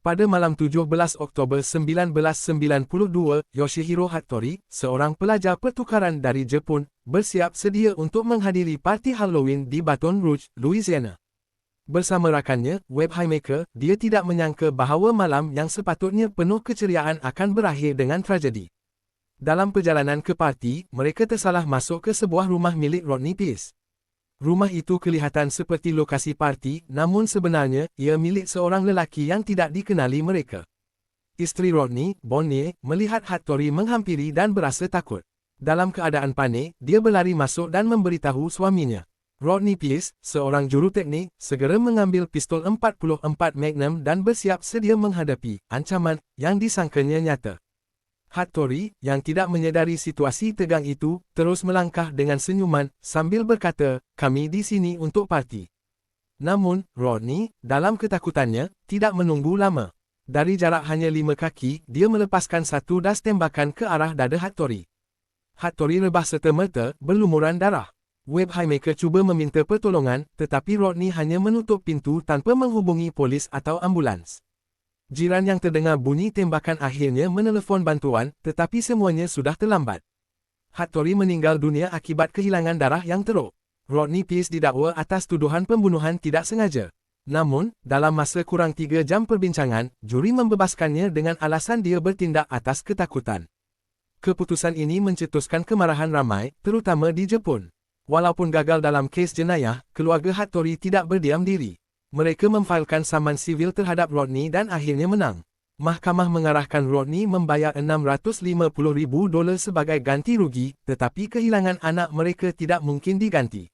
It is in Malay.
Pada malam 17 Oktober 1992, Yoshihiro Hattori, seorang pelajar pertukaran dari Jepun, bersiap sedia untuk menghadiri parti Halloween di Baton Rouge, Louisiana. Bersama rakannya, Webb Highmaker, dia tidak menyangka bahawa malam yang sepatutnya penuh keceriaan akan berakhir dengan tragedi. Dalam perjalanan ke parti, mereka tersalah masuk ke sebuah rumah milik Rodney Peace. Rumah itu kelihatan seperti lokasi parti, namun sebenarnya, ia milik seorang lelaki yang tidak dikenali mereka. Isteri Rodney, Bonnie, melihat Hattori menghampiri dan berasa takut. Dalam keadaan panik, dia berlari masuk dan memberitahu suaminya. Rodney Peace, seorang juruteknik, segera mengambil pistol 44 Magnum dan bersiap sedia menghadapi ancaman yang disangkanya nyata. Hattori, yang tidak menyedari situasi tegang itu, terus melangkah dengan senyuman, sambil berkata, kami di sini untuk parti. Namun, Rodney, dalam ketakutannya, tidak menunggu lama. Dari jarak hanya lima kaki, dia melepaskan satu das tembakan ke arah dada Hattori. Hattori rebah serta-merta, berlumuran darah. Webb Highmaker cuba meminta pertolongan, tetapi Rodney hanya menutup pintu tanpa menghubungi polis atau ambulans. Jiran yang terdengar bunyi tembakan akhirnya menelefon bantuan, tetapi semuanya sudah terlambat. Hattori meninggal dunia akibat kehilangan darah yang teruk. Rodney Peace didakwa atas tuduhan pembunuhan tidak sengaja. Namun, dalam masa kurang tiga jam perbincangan, juri membebaskannya dengan alasan dia bertindak atas ketakutan. Keputusan ini mencetuskan kemarahan ramai, terutama di Jepun. Walaupun gagal dalam kes jenayah, keluarga Hattori tidak berdiam diri. Mereka memfailkan saman sivil terhadap Rodney dan akhirnya menang. Mahkamah mengarahkan Rodney membayar 650,000 dolar sebagai ganti rugi, tetapi kehilangan anak mereka tidak mungkin diganti.